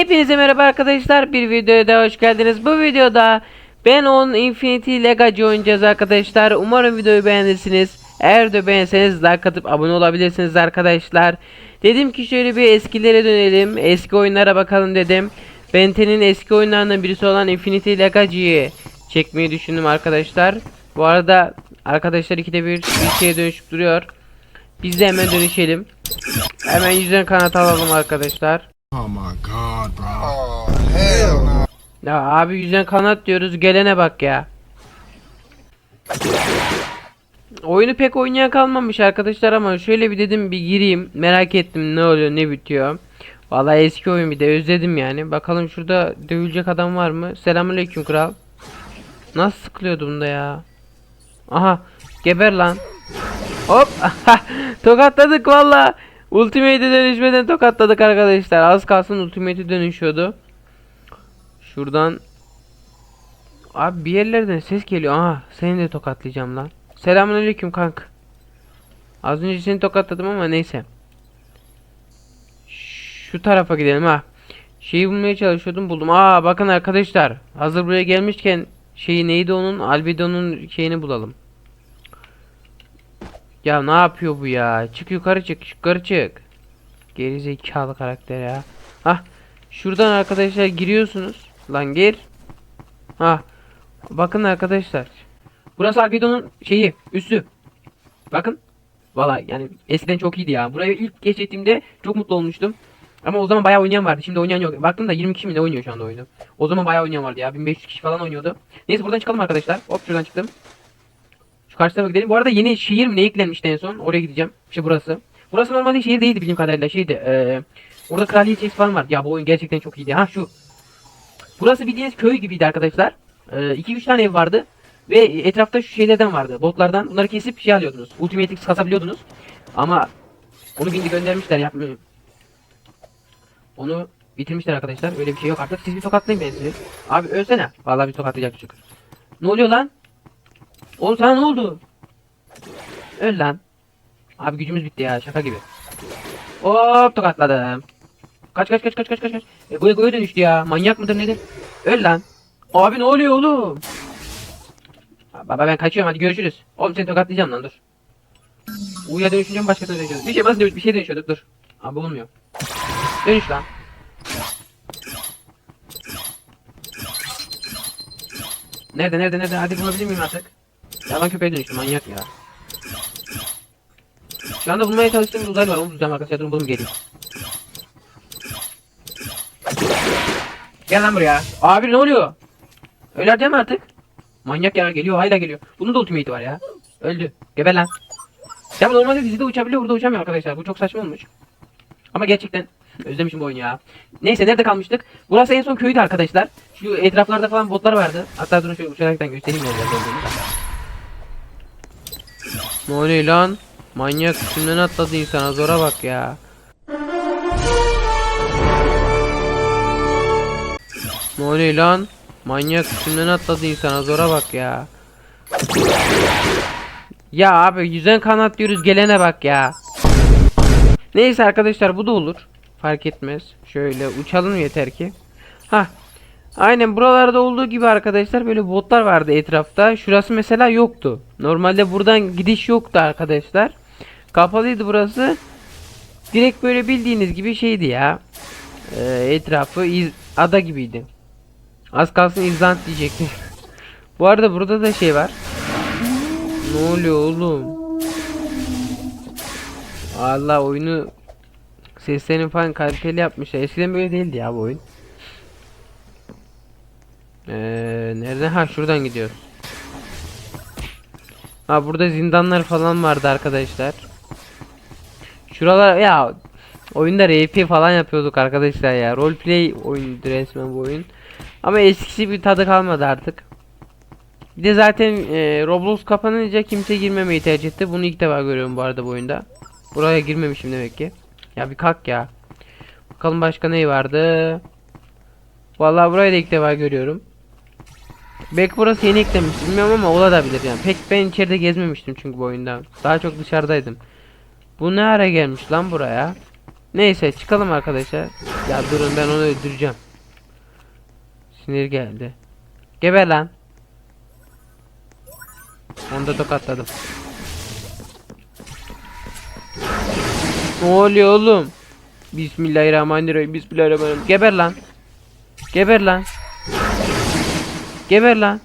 Hepinize merhaba arkadaşlar. Bir videoya daha hoş geldiniz. Bu videoda ben on Infinity Legacy oynayacağız arkadaşlar. Umarım videoyu beğenirsiniz. Eğer de beğenseniz like atıp abone olabilirsiniz arkadaşlar. Dedim ki şöyle bir eskilere dönelim. Eski oyunlara bakalım dedim. Benten'in eski oyunlarından birisi olan Infinity Legacy'yi çekmeyi düşündüm arkadaşlar. Bu arada arkadaşlar ikide bir bir şeye dönüşüp duruyor. Biz de hemen dönüşelim. Hemen yüzden kanat alalım arkadaşlar. Oh my god, Ya abi yüzden kanat diyoruz gelene bak ya. Oyunu pek oynayan kalmamış arkadaşlar ama şöyle bir dedim bir gireyim merak ettim ne oluyor ne bitiyor. Vallahi eski oyun bir de özledim yani. Bakalım şurada dövülecek adam var mı? Selamünaleyküm kral. Nasıl sıkılıyordu bunda ya? Aha geber lan. Hop tokatladık valla. Ultimate'e dönüşmeden tokatladık arkadaşlar. Az kalsın Ultimate'e dönüşüyordu. Şuradan Abi bir yerlerden ses geliyor. Aha seni de tokatlayacağım lan. Selamünaleyküm kank. Az önce seni tokatladım ama neyse. Şu tarafa gidelim ha. Şeyi bulmaya çalışıyordum buldum. Aa bakın arkadaşlar. Hazır buraya gelmişken şeyi neydi onun? Albedon'un şeyini bulalım. Ya ne yapıyor bu ya? Çık yukarı çık, yukarı çık. Geri zekalı karakter ya. Hah. Şuradan arkadaşlar giriyorsunuz. Lan gir. Ha. Bakın arkadaşlar. Burası Albedon'un şeyi, üssü. Bakın. Valla yani eskiden çok iyiydi ya. Burayı ilk keşfettiğimde çok mutlu olmuştum. Ama o zaman bayağı oynayan vardı. Şimdi oynayan yok. Baktım da 20 kişi mi ne oynuyor şu anda oyunu. O zaman bayağı oynayan vardı ya. 1500 kişi falan oynuyordu. Neyse buradan çıkalım arkadaşlar. Hop şuradan çıktım. Karşı tarafa gidelim. Bu arada yeni şehir mi ne eklenmişti en son? Oraya gideceğim. İşte burası. Burası normalde şehir değildi bildiğim kadarıyla. Şeydi. Eee orada kraliyet falan var. Ya bu oyun gerçekten çok iyiydi. Ha şu. Burası bildiğiniz köy gibiydi arkadaşlar. 2-3 tane ev vardı. Ve etrafta şu şeylerden vardı. Botlardan bunları kesip şey alıyordunuz. Ultimate X kasabiliyordunuz. Ama onu bindi göndermişler yapmıyor. Onu bitirmişler arkadaşlar. Öyle bir şey yok artık. Siz bir tokatlayın ben sizi. Abi ölsene. Vallahi bir tokatlayacak çocuk. Ne oluyor lan? Oğlum sana ne oldu? Öl lan. Abi gücümüz bitti ya şaka gibi. Hop tokatladım. Kaç kaç kaç kaç kaç kaç. E, goya goya dönüştü ya. Manyak mıdır nedir? Öl lan. Abi ne oluyor oğlum? Baba ben kaçıyorum hadi görüşürüz. Oğlum seni tokatlayacağım lan dur. Uya dönüşünce mi başkasına dönüşüyoruz? Bir şey nasıl dönüş bir şey dönüşüyorduk dur. Abi olmuyor. Dönüş lan. Nerede nerede nerede hadi bulabilir miyim artık? Yalan köpeğe dönüştüm manyak ya. Şu anda bulmaya çalıştığım uzaylı var onu bulacağım arkadaşlar durun bulun geleyim. Gel lan buraya. Abi ne oluyor? Öler değil mi artık? Manyak ya geliyor hala geliyor. Bunun da ultimate'i var ya. Öldü. Geber lan. Ya bu normalde dizide uçabiliyor burada uçamıyor arkadaşlar. Bu çok saçma olmuş. Ama gerçekten özlemişim bu oyunu ya. Neyse nerede kalmıştık? Burası en son köydü arkadaşlar. Şu etraflarda falan botlar vardı. Hatta durun şöyle uçaraktan göstereyim olduğunu. Ne oluyor lan? Manyak üstünden atladı insana zora bak ya. Ne oluyor lan? Manyak üstünden atladı insana zora bak ya. Ya abi yüzen kanat diyoruz gelene bak ya. Neyse arkadaşlar bu da olur. Fark etmez. Şöyle uçalım yeter ki. Ha. Aynen buralarda olduğu gibi arkadaşlar böyle botlar vardı etrafta. Şurası mesela yoktu. Normalde buradan gidiş yoktu arkadaşlar. Kapalıydı burası. Direkt böyle bildiğiniz gibi şeydi ya. Ee, etrafı iz- ada gibiydi. Az kalsın izlant diyecektim. Bu arada burada da şey var. Ne oluyor oğlum? Allah oyunu seslerini falan kaliteli yapmışlar. Eskiden böyle değildi ya bu oyun. Ee, nereden? Ha şuradan gidiyoruz. Ha burada zindanlar falan vardı arkadaşlar. Şuralar ya oyunda RP falan yapıyorduk arkadaşlar ya. Roleplay oyundu resmen bu oyun. Ama eskisi bir tadı kalmadı artık. Bir de zaten e, Roblox kapanınca kimse girmemeyi tercih etti. Bunu ilk defa görüyorum bu arada bu oyunda. Buraya girmemişim demek ki. Ya bir kalk ya. Bakalım başka ne vardı. Vallahi burayı da ilk defa görüyorum. Burası yeni eklemiş bilmiyorum ama olabilir yani. Pek ben içeride gezmemiştim çünkü bu oyunda. Daha çok dışarıdaydım. Bu ne ara gelmiş lan buraya? Neyse çıkalım arkadaşlar. Ya durun ben onu öldüreceğim. Sinir geldi. Geber lan. Onu da tokatladım. Ne oluyor oğlum? Bismillahirrahmanirrahim. Bismillahirrahmanirrahim. Geber lan. Geber lan. Geber lan.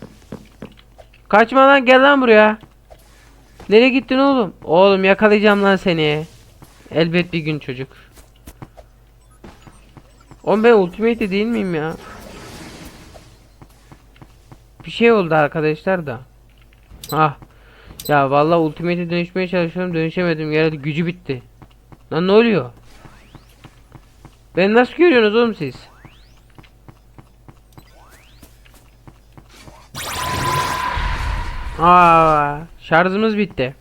Kaçma lan gel lan buraya. Nereye gittin oğlum? Oğlum yakalayacağım lan seni. Elbet bir gün çocuk. Oğlum ben ultimate değil miyim ya? Bir şey oldu arkadaşlar da. Ah. Ya vallahi ultimate'e dönüşmeye çalışıyorum dönüşemedim. Herhalde gücü bitti. Lan ne oluyor? Ben nasıl görüyorsunuz oğlum siz? Aa, şarjımız bitti.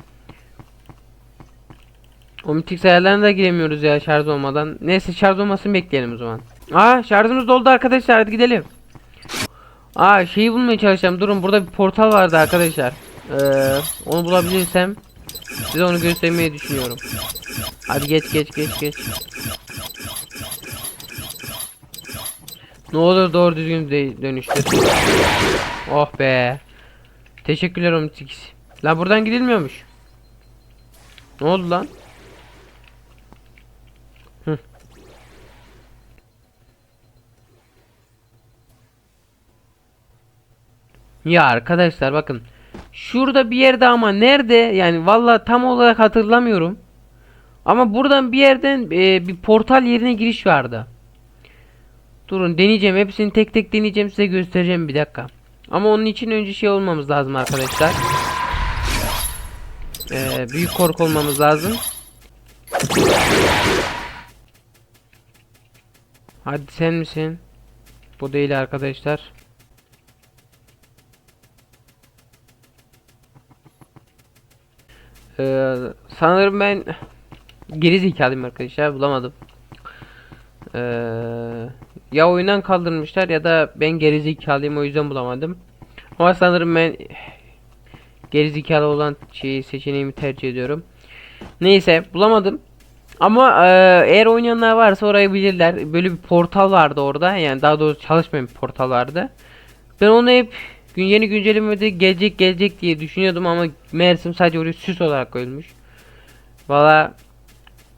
Omnitrix ayarlarına da giremiyoruz ya şarj olmadan. Neyse şarj olmasını bekleyelim o zaman. Aa şarjımız doldu arkadaşlar hadi gidelim. Aa şeyi bulmaya çalışacağım. Durun burada bir portal vardı arkadaşlar. Ee, onu bulabilirsem size onu göstermeyi düşünüyorum. Hadi geç geç geç geç. Ne olur doğru düzgün dönüştür. Oh be. Teşekkürler Omnitrix. La buradan gidilmiyormuş. Ne oldu lan? Hı. Ya arkadaşlar bakın. Şurada bir yerde ama nerede? Yani valla tam olarak hatırlamıyorum. Ama buradan bir yerden e, bir portal yerine giriş vardı. Durun deneyeceğim. Hepsini tek tek deneyeceğim. Size göstereceğim bir dakika. Ama onun için önce şey olmamız lazım arkadaşlar. Ee, büyük korku olmamız lazım. Hadi sen misin? Bu değil arkadaşlar. Ee, sanırım ben geri zekalıyım arkadaşlar bulamadım. Ee, ya oyundan kaldırmışlar ya da ben geri zekalıyım o yüzden bulamadım. Ama sanırım ben geri zekalı olan şeyi seçeneğimi tercih ediyorum. Neyse bulamadım. Ama e, eğer oynayanlar varsa orayı bilirler. Böyle bir portal vardı orada. Yani daha doğrusu çalışmayan bir portal vardı. Ben onu hep gün yeni güncellemede gelecek gelecek diye düşünüyordum ama meğersem sadece oraya süs olarak koyulmuş. Valla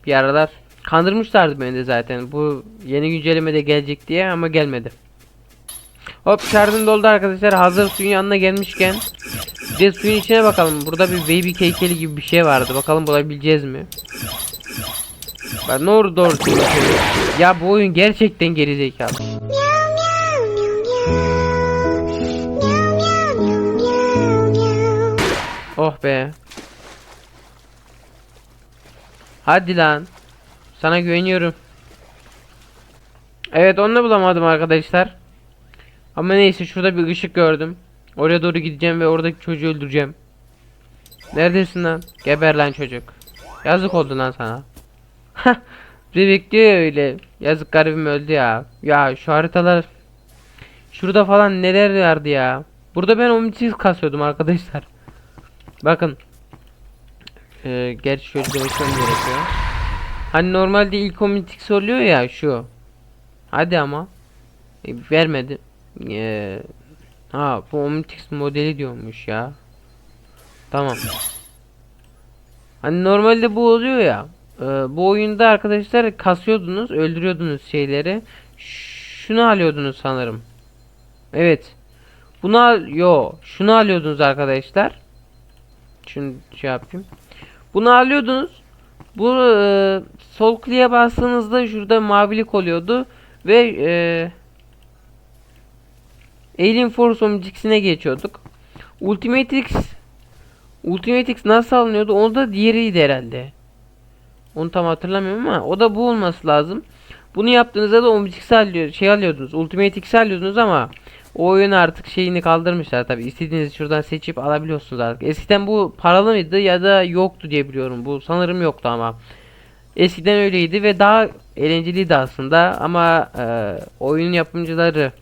bir aralar kandırmışlardı beni de zaten. Bu yeni güncellemede gelecek diye ama gelmedi. Hop şarjım doldu arkadaşlar. Hazır suyun yanına gelmişken bir de suyun içine bakalım. Burada bir baby keykeli gibi bir şey vardı. Bakalım bulabileceğiz mi? Ben ne olur doğru söylüyorum. Ya bu oyun gerçekten gerizekalı. Oh be. Hadi lan. Sana güveniyorum. Evet onu da bulamadım arkadaşlar. Ama neyse şurada bir ışık gördüm. Oraya doğru gideceğim ve oradaki çocuğu öldüreceğim. Neredesin lan? Geber lan çocuk. Yazık oldu lan sana. Bir bekliyor öyle. Yazık garibim öldü ya. Ya şu haritalar Şurada falan neler vardı ya. Burada ben omnitrix kasıyordum arkadaşlar. Bakın. Ee, gerçi şöyle dönüşmem gerekiyor. Hani normalde ilk omnitrix oluyor ya şu. Hadi ama. E, vermedi. Ee, ha bu omnitrix modeli diyormuş ya. Tamam. Hani normalde bu oluyor ya. Ee, bu oyunda arkadaşlar kasıyordunuz, öldürüyordunuz şeyleri. Şunu alıyordunuz sanırım. Evet. Bunu al yo, şunu alıyordunuz arkadaşlar. Şunu şey yapayım. Bunu alıyordunuz. Bu e, sol kliğe bastığınızda şurada mavilik oluyordu ve e, Alien Force Omnitrix'ine geçiyorduk. Ultimate X Ultimate X nasıl alınıyordu? Onu da diğeriydi herhalde. Onu tam hatırlamıyorum ama o da bu olması lazım. Bunu yaptığınızda da Omnitrix alıyor, şey alıyordunuz. Ultimate X alıyordunuz ama o oyun artık şeyini kaldırmışlar tabi. İstediğinizi şuradan seçip alabiliyorsunuz artık. Eskiden bu paralı mıydı ya da yoktu diye biliyorum. Bu sanırım yoktu ama. Eskiden öyleydi ve daha eğlenceliydi aslında ama e, oyun yapımcıları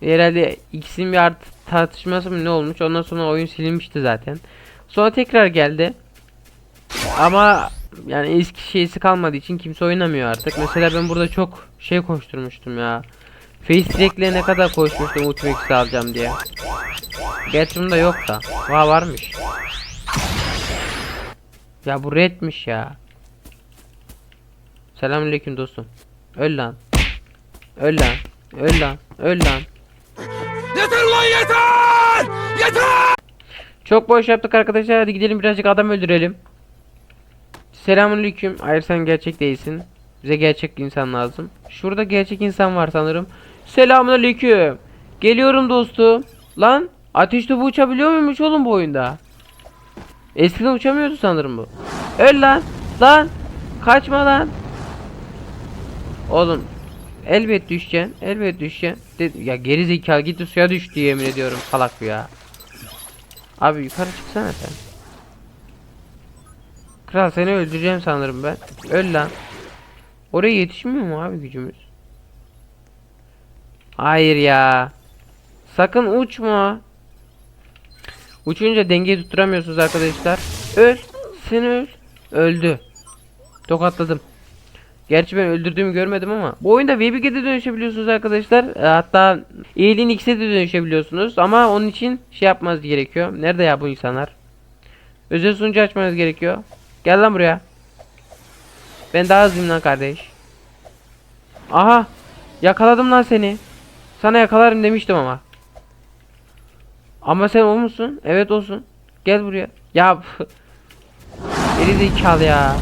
herhalde ikisinin bir art tartışması mı ne olmuş ondan sonra oyun silinmişti zaten. Sonra tekrar geldi. Ama Yani eski şeysi kalmadığı için kimse oynamıyor artık. Mesela ben burada çok şey koşturmuştum ya. Face ne kadar koşmuştum Ultimate alacağım diye. Gerçi bunda yok da. Va varmış. Ya bu redmiş ya. Selamünaleyküm dostum. Öl lan. Öl lan. Öl lan. Öl lan. Yeter lan yeter! Yeter! Çok boş yaptık arkadaşlar. Hadi gidelim birazcık adam öldürelim. Selamünaleyküm. Hayır sen gerçek değilsin. Bize gerçek insan lazım. Şurada gerçek insan var sanırım. Selamünaleyküm. Geliyorum dostum. Lan ateş topu uçabiliyor muymuş oğlum bu oyunda? Eskiden uçamıyordu sanırım bu. Öl lan. Lan. Kaçma lan. Oğlum. Elbet düşeceksin. Elbet düşeceksin. De- ya geri zekalı gitti suya düştü yemin ediyorum salak ya. Abi yukarı çıksana sen. Kral seni öldüreceğim sanırım ben. Öl lan. Oraya yetişmiyor mu abi gücümüz? Hayır ya. Sakın uçma. Uçunca dengeyi tutturamıyorsunuz arkadaşlar. Öl. Seni öl. Öldü. Tokatladım. Gerçi ben öldürdüğümü görmedim ama bu oyunda Webige'de dönüşebiliyorsunuz arkadaşlar. E, Hatta Alien X'e de dönüşebiliyorsunuz ama onun için şey yapmanız gerekiyor. Nerede ya bu insanlar? Özel sunucu açmanız gerekiyor. Gel lan buraya. Ben daha hızlıyım lan kardeş. Aha! Yakaladım lan seni. Sana yakalarım demiştim ama. Ama sen o musun? Evet olsun. Gel buraya. Ya Geri zekalı ya.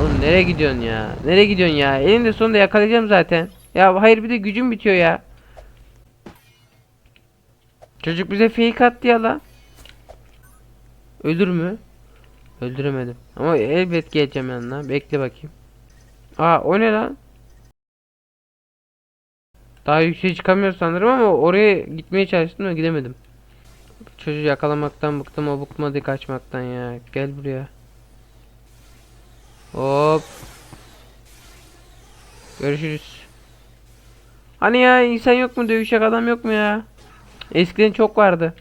Oğlum nereye gidiyorsun ya? Nereye gidiyorsun ya? Elinde sonunda yakalayacağım zaten. Ya hayır bir de gücüm bitiyor ya. Çocuk bize fake attı ya la. Ölür mü? Öldüremedim. Ama elbet geleceğim yanına. Bekle bakayım. Aa o ne lan? Daha yükseğe çıkamıyor sanırım ama oraya gitmeye çalıştım da gidemedim. Çocuğu yakalamaktan bıktım o bıkmadı kaçmaktan ya. Gel buraya. Hop. Görüşürüz. Hani ya insan yok mu dövüşecek adam yok mu ya? Eskiden çok vardı.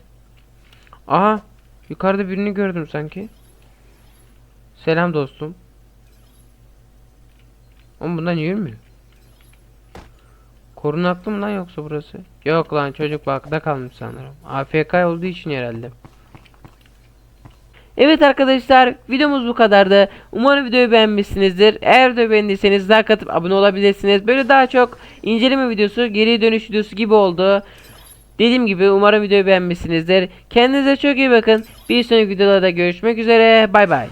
Aha. Yukarıda birini gördüm sanki. Selam dostum. Oğlum bundan yürümüyor. Korunaklı mı lan yoksa burası? Yok lan çocuk bakta kalmış sanırım. AFK olduğu için herhalde. Evet arkadaşlar videomuz bu kadardı. Umarım videoyu beğenmişsinizdir. Eğer videoyu beğendiyseniz like atıp abone olabilirsiniz. Böyle daha çok inceleme videosu, geri dönüş videosu gibi oldu. Dediğim gibi umarım videoyu beğenmişsinizdir. Kendinize çok iyi bakın. Bir sonraki videolarda görüşmek üzere. Bay bay.